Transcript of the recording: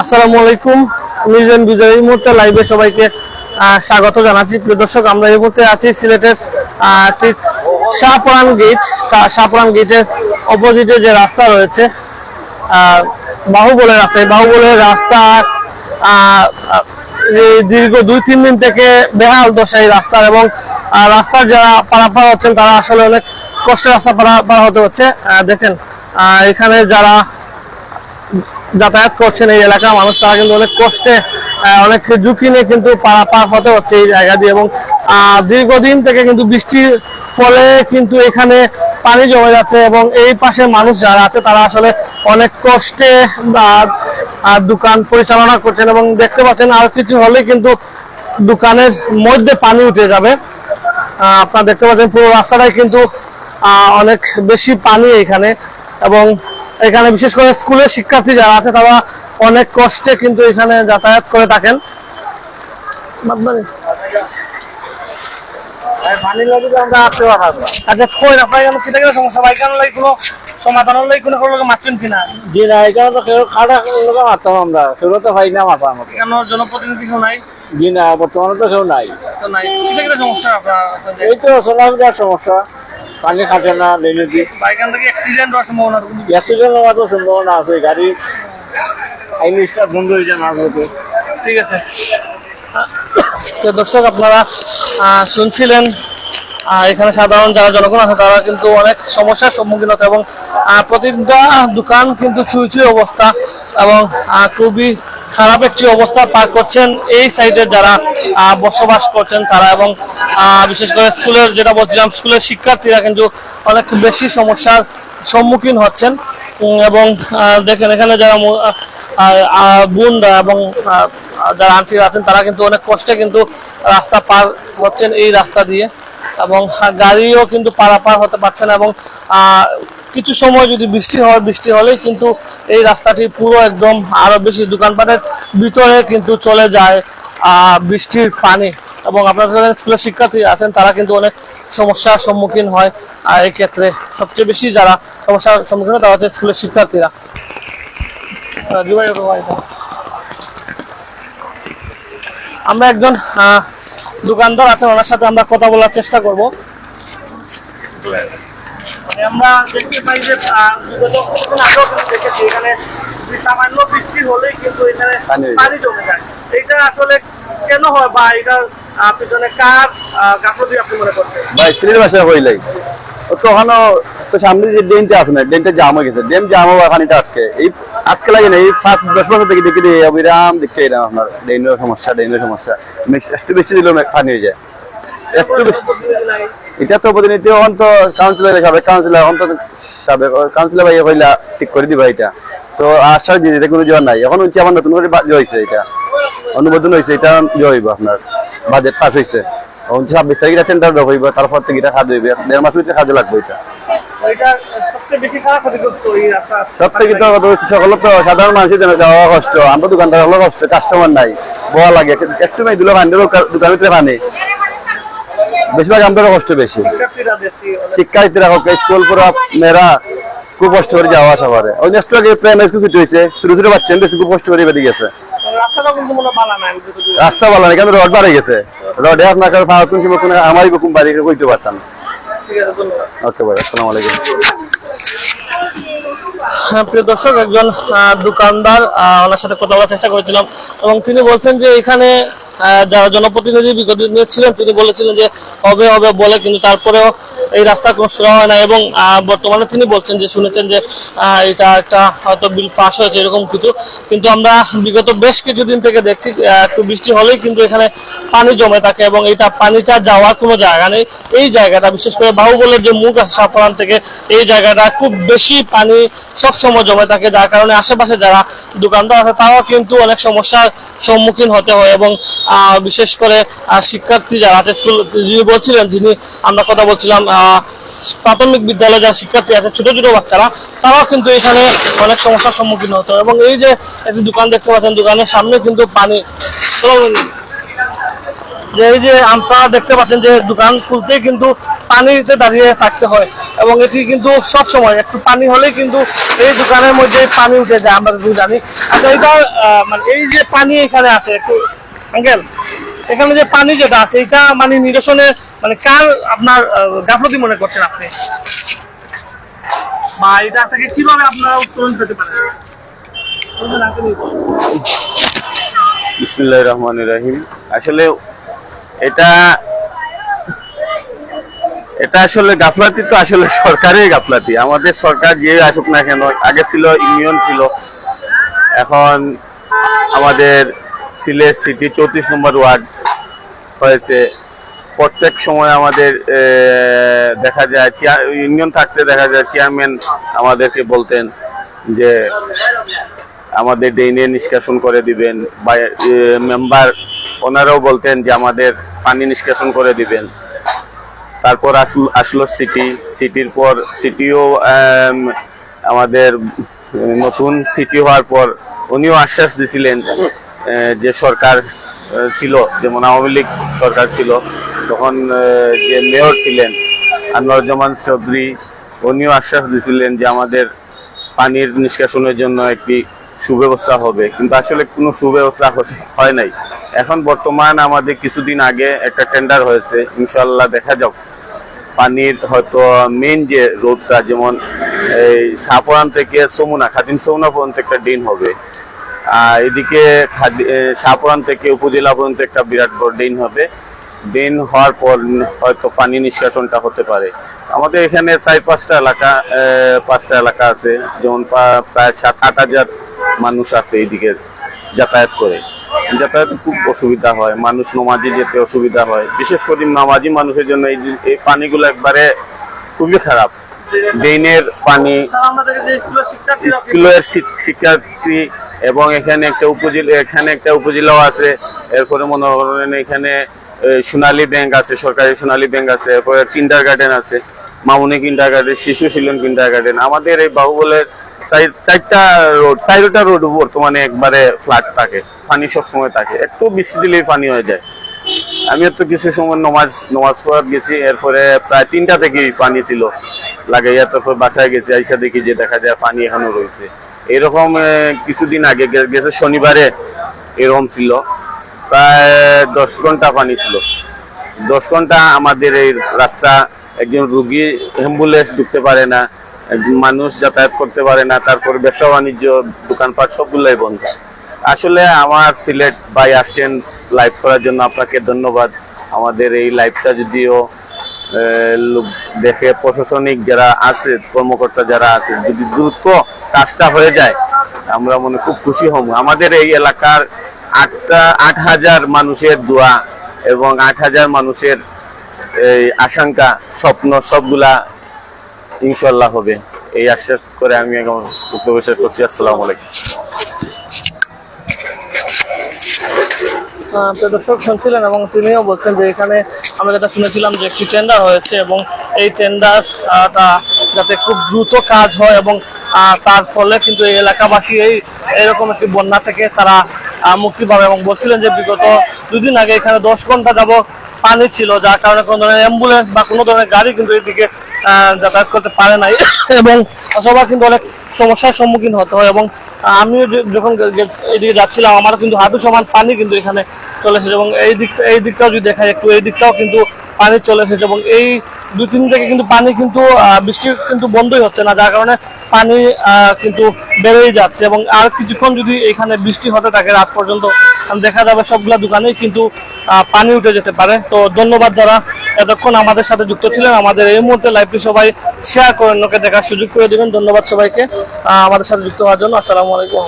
আসসালামু আলাইকুম। মিজান বিজয় এই মুহূর্তে লাইভে সবাইকে স্বাগত জানাচ্ছি। প্রিয় দর্শক, আমরা এই মুহূর্তে আছি সিলেটের ঠিক শাহপুরান গেট শা- শাহপুরান গেটের অপোজিটে যে রাস্তা রয়েছে বাহুবলের রাস্তা। এই বাহুবলের রাস্তা দীর্ঘ দুই তিন দিন থেকে বেহাল দশা এই রাস্তার এবং রাস্তার যারা পারাপার হচ্ছেন, তারা আসলে অনেক কষ্টে রাস্তা পারাপার হতে হচ্ছে। দেখেন এখানে যারা যাতায়াত করছেন এই এলাকার মানুষ, তারা কিন্তু অনেক কষ্টে অনেক ঝুঁকি নিয়ে কিন্তু পারাপার হতে হচ্ছে এই জায়গা দিয়ে এবং দীর্ঘদিন থেকে কিন্তু বৃষ্টির ফলে কিন্তু এখানে পানি জমে যাচ্ছে এবং এই পাশে মানুষ যারা আছে, তারা আসলে অনেক কষ্টে দোকান পরিচালনা করছেন এবং দেখতে পাচ্ছেন আর কিছু হলে কিন্তু দোকানের মধ্যে পানি উঠে যাবে। আপনারা দেখতে পাচ্ছেন পুরো রাস্তাটাই কিন্তু অনেক বেশি পানি এখানে এবং এখানে বিশেষ করে স্কুলের শিক্ষার্থী যারা আছে তারা অনেক কষ্টে কিন্তু এখানে যাতায়াত করে থাকেন। আচ্ছা জনপ্রতিনিধি নাই? জি না বর্তমানে তো কেউ নাই? এই তো সমস্যা। পানি খাটে না ডেলিভারি বা এখান থেকে অ্যাক্সিডেন্ট হওয়ার সম্ভাবনা অ্যাক্সিডেন্ট হওয়ার তো সম্ভাবনা আছে গাড়ি আইন স্টার বন্ধ হয়ে যায় মাঝে মধ্যে। ঠিক আছে। তো দর্শক আপনারা শুনছিলেন এখানে সাধারণ যারা জনগণ আছে তারা কিন্তু অনেক সমস্যার সম্মুখীন হতে এবং প্রতিটা দোকান কিন্তু ছুঁই ছুঁই অবস্থা এবং খুবই খারাপ একটি অবস্থা পার করছেন এই সাইডে যারা বসবাস করছেন তারা এবং বিশেষ করে স্কুলের যেটা বলছিলাম, স্কুলের শিক্ষার্থীরা কিন্তু অনেক বেশি সমস্যার সম্মুখীন হচ্ছেন। এবং দেখেন এখানে যারা বোনরা এবং যারা আন্টিরা আছেন, তারা কিন্তু অনেক কষ্টে কিন্তু রাস্তা পার হচ্ছেন এই রাস্তা দিয়ে। এবং গাড়িও কিন্তু পারাপার হতে পারছে না এবং কিছু সময় যদি বৃষ্টি হয়, বৃষ্টি হলেই কিন্তু এই রাস্তাটি পুরো একদম আরও বেশি দোকানপাটের ভিতরে কিন্তু চলে যায় বৃষ্টির পানি। এবং আপনার যারা স্কুলের শিক্ষার্থী আছেন তারা কিন্তু অনেক সমস্যার সম্মুখীন হয়। আর এই ক্ষেত্রে সবচেয়ে বেশি যারা সমস্যার সম্মুখীন হয় তারা হচ্ছে স্কুলের শিক্ষার্থীরা। এটা। আমরা একজন দোকানদার আছেন ওনার সাথে আমরা কথা বলার চেষ্টা করব। মানে আমরা দেখতে পাই যে আগেও দেখেছি এখানে সামান্য বৃষ্টি হলেই কিন্তু এখানে পানি জমে যায়। এটা আসলে কেন হয় বা আহ, পিছনে কার আহ, গাফলতি আপনি মনে করছেন? ভাই সিলেট ভাষা হইলাই তো সামনে যে ড্রেনটা আছে না ড্রেনটা জাম হয়ে গেছে। ড্রেন জাম হওয়া পানিটা আটকে। এই আজকে লাগে না এই পাঁচ দশ বছর থেকে দেখি দিয়ে অবিরাম দেখতে এলাম আপনার ড্রেনের সমস্যা ড্রেনের সমস্যা। একটু বেশি দিলেও পানি হয়ে যায়। একটু এটা তো প্রতিনিধি এখন তো কাউন্সিলর সাবেক কাউন্সিলর এখন তো সাবেক কাউন্সিলর ভাই ঠিক করে দিবা এটা। তো আশ্বাস দিয়ে কোনো জোয়ার নাই। এখন হচ্ছে আমার নতুন করে ইয়ে হয়েছে এটা। অনুমোদন হয়েছে এটা ইয়ে হইব আপনার। বাজেট পাস হয়েছে ছাব্বিশ তারিখে টেন্ডার দেওয়া হইব তারপর থেকে এটা কাজ হইবে। দেড় মাস ভিতরে কাজে লাগবে এটা। এটা সবচেয়ে বেশি খারাপ ক্ষতিগ্রস্ত এই রাস্তা? সব থেকে তো সকল তো সাধারণ মানুষের জন্য যাওয়া কষ্ট। আমরা দোকানদার হলো কষ্ট কাস্টমার নাই। বয়া লাগে একটু মেয়ে দিল ভান্ডে দোকানের ভিতরে পানি বেশিরভাগ আমাদের কষ্ট বেশি। শিক্ষার্থীরা হোক স্কুল মেয়েরা খুব কষ্ট করে যাওয়া আসা করে। ওই নেক্সট আগে প্রাইমারি স্কুল ছুটি হয়েছে ছোট ছোট বাচ্চা খুব কষ্ট করে বেরিয়ে গেছে। রাস্তাটা কিন্তু ভালো না আমি যতদূর রাস্তা ভালো না কেন রড বাড়ে গেছে। রডে আপনার কাছে পাওয়া তুমি কোনো আমারই বকুম বাড়ি কইতে পারতাম ঠিক আছে ধন্যবাদ। ওকে ভাই আসসালামু আলাইকুম। হ্যাঁ প্রিয় দর্শক একজন আহ, দোকানদার ওনার সাথে কথা বলার চেষ্টা করেছিলাম। এবং তিনি বলছেন যে এখানে যারা জনপ্রতিনিধি বিগত দিনে ছিলেন, তিনি বলেছিলেন যে হবে হবে বলে, কিন্তু তারপরেও এই রাস্তা কোনো সুরা হয় না। এবং বর্তমানে তিনি বলছেন যে, শুনেছেন যে এটা একটা হয়তো বিল পাস হয়েছে, এরকম কিছু। কিন্তু আমরা বিগত বেশ কিছুদিন থেকে দেখছি একটু বৃষ্টি হলেই কিন্তু এখানে পানি জমে থাকে এবং এটা পানিটা যাওয়ার কোনো জায়গা নেই। এই জায়গাটা, বিশেষ করে বাহুবলের যে মুখ আছে সাফরান থেকে, এই জায়গাটা খুব বেশি পানি সব সময় জমে থাকে, যার কারণে আশেপাশে যারা দোকানদার আছে, তারাও কিন্তু অনেক সমস্যার সম্মুখীন হতে হয়। এবং বিশেষ করে শিক্ষার্থী যারা আছে, স্কুল, যিনি বলছিলেন, যিনি আমরা কথা বলছিলাম প্রাথমিক বিদ্যালয়ে যারা শিক্ষার্থী আছে, ছোট ছোট বাচ্চারা, তারাও কিন্তু এখানে অনেক সমস্যার সম্মুখীন হতে এবং এই যে একটি দোকান দেখতে পাচ্ছেন, দোকানের সামনে কিন্তু পানি। যে এই যে আপনারা দেখতে পাচ্ছেন যে দোকান খুলতেই কিন্তু পানিতে দাঁড়িয়ে থাকতে হয়। এবং এটি কিন্তু সব সময় একটু পানি হলেই কিন্তু এই দোকানের মধ্যে পানি উঠে যায়, আমরা জানি। আচ্ছা এটা মানে এই যে পানি এখানে আছে, একটু আঙ্কেল এখানে যে পানি যেটা আছে এটা মানে নিরসনে মানে কার আপনার গাফলতি মনে করছেন আপনি? বা এটা থেকে কীভাবে আপনারা উত্তোলন পেতে পারেন? বলবেন, আঙ্কেলই বলুন। বিসমুল্লাহ রহমান রাহিম। আসলে এটা এটা আসলে গাফলাতি তো আসলে সরকারের গাফলাতি। আমাদের সরকার যে আসুক না কেন আগে ছিল ইউনিয়ন ছিল। এখন আমাদের সিলেট সিটি চৌত্রিশ নম্বর ওয়ার্ড হয়েছে। প্রত্যেক সময় আমাদের দেখা যায় চেয়ার ইউনিয়ন থাকতে দেখা যায়, চেয়ারম্যান আমাদেরকে বলতেন যে আমাদের ড্রেনে নিষ্কাশন করে দিবেন বা মেম্বার ওনারাও বলতেন যে আমাদের পানি নিষ্কাশন করে দিবেন। তারপর আসলো সিটি, সিটির পর সিটিও আমাদের নতুন সিটি হওয়ার পর উনিও আশ্বাস দিছিলেন যে সরকার ছিল, যেমন আওয়ামী লীগ সরকার ছিল, তখন যে মেয়র ছিলেন আনোয়ারুজ্জামান চৌধুরী, উনিও আশ্বাস দিয়েছিলেন যে আমাদের পানির নিষ্কাশনের জন্য একটি সুব্যবস্থা হবে। কিন্তু আসলে কোনো সুব্যবস্থা হয় নাই। এখন বর্তমান আমাদের কিছুদিন আগে একটা টেন্ডার হয়েছে ইনশাল্লাহ দেখা যাক। পানির হয়তো মেন যে রোডটা, যেমন এই সাপরান থেকে সমুনা খাদিম সমুনা পর্যন্ত একটা ড্রেন হবে। এদিকে শাহপুরান থেকে উপজেলা পর্যন্ত একটা বিরাট বড় ড্রেন হবে। ড্রেন হওয়ার পর হয়তো পানি নিষ্কাশনটা হতে পারে। আমাদের এখানে চার পাঁচটা এলাকা পাঁচটা এলাকা আছে। যেমন প্রায় সাত আট হাজার মানুষ আছে এইদিকে যাতায়াত করে। যাতায়াত খুব অসুবিধা হয়। মানুষ নমাজি যেতে অসুবিধা হয়। বিশেষ করে নামাজি মানুষের জন্য এই এই পানিগুলো একবারে খুবই খারাপ। ড্রেনের পানি স্কুলের শিক্ষার্থী এবং এখানে একটা উপজেলা এখানে একটা উপজেলাও আছে। এরপরে মনে করেন এখানে সোনালী ব্যাংক আছে, সরকারি সোনালী ব্যাংক আছে, এরপরে কিন্ডার গার্ডেন আছে, মামুনি কিন্ডার গার্ডেন শিশু শিলন কিন্ডার গার্ডেন আমাদের এই বাহুবলের চার- চারটা রোড চারটা রোড বর্তমানে একবারে ফ্ল্যাট থাকে, পানি সব সময় থাকে। একটু বৃষ্টি দিলেই পানি হয়ে যায়। আমি তো কিছু সময় নমাজ নমাজ পড়ার গেছি, এরপরে প্রায় তিনটা থেকেই পানি ছিল। লাগাইয়া তারপর বাসায় গেছি, আইসা দেখি যে দেখা যায় পানি এখনও রয়েছে। এরকম কিছুদিন আগে গেছে শনিবারে এরকম ছিল। প্রায় দশ ঘণ্টা পানি ছিল। দশ ঘণ্টা আমাদের এই রাস্তা, একজন রুগী অ্যাম্বুলেন্স ঢুকতে পারে না মানুষ যাতায়াত করতে পারে না, তারপর ব্যবসা বাণিজ্য, দোকানপাট সবগুলোই বন্ধ। আসলে আমার সিলেট ভাই আসছেন লাইভ করার জন্য, আপনাকে ধন্যবাদ। আমাদের এই লাইভটা যদিও লোক- দেখে প্রশাসনিক যারা আছে, কর্মকর্তা যারা আছে, যদি দ্রুত কাজটা হয়ে যায়, আমরা মনে খুব খুশি হব। আমাদের এই এলাকার আটটা, আট হাজার মানুষের দোয়া এবং আট হাজার মানুষের এই আশঙ্কা, স্বপ্ন, সবগুলা ইনশাল্লাহ হবে। এই আশ্বাস করে আমি এখন শেষ করছি। আসসালামু আলাইকুম। দর্শক, শুনছিলেন এবং তিনিও বলছেন যে এখানে আমরা যেটা শুনেছিলাম যে একটি টেন্ডার হয়েছে এবং এই টেন্ডার যাতে খুব দ্রুত কাজ হয় এবং তার ফলে কিন্তু এই এলাকাবাসী এই এরকম একটি বন্যা থেকে তারা মুক্তি পাবে এবং বলছিলেন যে বিগত দুদিন আগে এখানে দশ ঘণ্টা যাব পানি ছিল, যার কারণে কোনো ধরনের অ্যাম্বুলেন্স বা কোনো ধরনের গাড়ি কিন্তু এদিকে যাতায়াত করতে পারে নাই। এবং সবার কিন্তু অনেক সমস্যার সম্মুখীন হতে হয়। এবং আমিও যখন এদিকে যাচ্ছিলাম, আমারও কিন্তু হাঁটু সমান পানি কিন্তু এখানে চলে এসেছে। এবং এই দিক, এই দিকটাও যদি দেখা একটু, এই দিকটাও কিন্তু পানি চলে এসেছে। এবং এই দু তিন থেকে কিন্তু পানি কিন্তু বৃষ্টি কিন্তু বন্ধই হচ্ছে না, যার কারণে পানি কিন্তু বেড়েই যাচ্ছে। এবং আর কিছুক্ষণ যদি এখানে বৃষ্টি হতে থাকে, রাত পর্যন্ত দেখা যাবে সবগুলা দোকানেই কিন্তু পানি উঠে যেতে পারে। তো ধন্যবাদ যারা এতক্ষণ আমাদের সাথে যুক্ত ছিলেন। আমাদের এই মুহূর্তে লাইভটি সবাই শেয়ার করে অন্যকে দেখার সুযোগ করে দিবেন। ধন্যবাদ সবাইকে আমাদের সাথে যুক্ত হওয়ার জন্য। আসসালামু আলাইকুম।